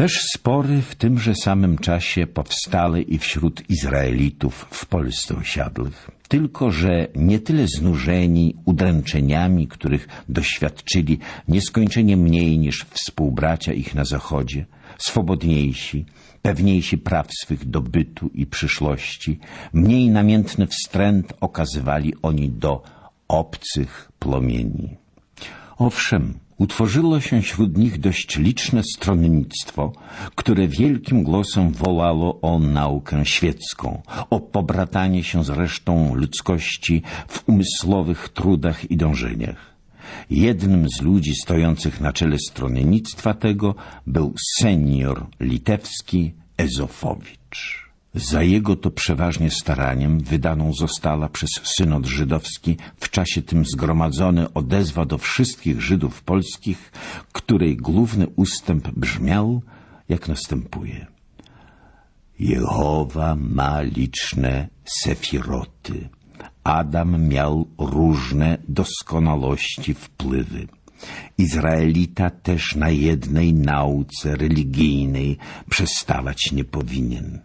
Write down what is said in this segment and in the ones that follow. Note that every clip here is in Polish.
Też spory w tymże samym czasie powstały i wśród Izraelitów w Polsce osiadłych. Tylko, że nie tyle znużeni udręczeniami, których doświadczyli nieskończenie mniej niż współbracia ich na zachodzie, swobodniejsi, pewniejsi praw swych do bytu i przyszłości, mniej namiętny wstręt okazywali oni do obcych płomieni. Owszem, utworzyło się wśród nich dość liczne stronnictwo, które wielkim głosem wolało o naukę świecką, o pobratanie się z resztą ludzkości w umysłowych trudach i dążeniach. Jednym z ludzi stojących na czele stronnictwa tego był senior litewski Ezofowicz. Za jego to przeważnie staraniem wydaną została przez synod żydowski w czasie tym zgromadzony odezwa do wszystkich Żydów polskich, której główny ustęp brzmiał jak następuje. Jehowa ma liczne sefiroty. Adam miał różne doskonałości wpływy. Izraelita też na jednej nauce religijnej przestawać nie powinien.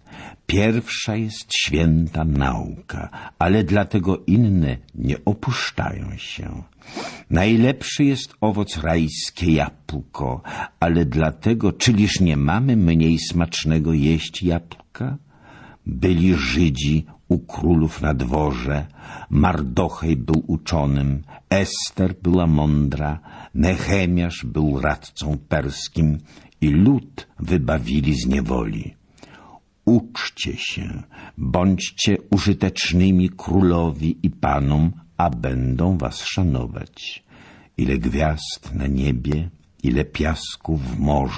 Pierwsza jest święta nauka, ale dlatego inne nie opuszczają się. Najlepszy jest owoc rajskie jabłko, ale dlatego, czyliż nie mamy mniej smacznego jeść jabłka? Byli Żydzi u królów na dworze, Mardochej był uczonym, Ester była mądra, Nehemiasz był radcą perskim. I lud wybawili z niewoli. Uczcie się, bądźcie użytecznymi królowi i panom, a będą was szanować. Ile gwiazd na niebie, ile piasków w morzu,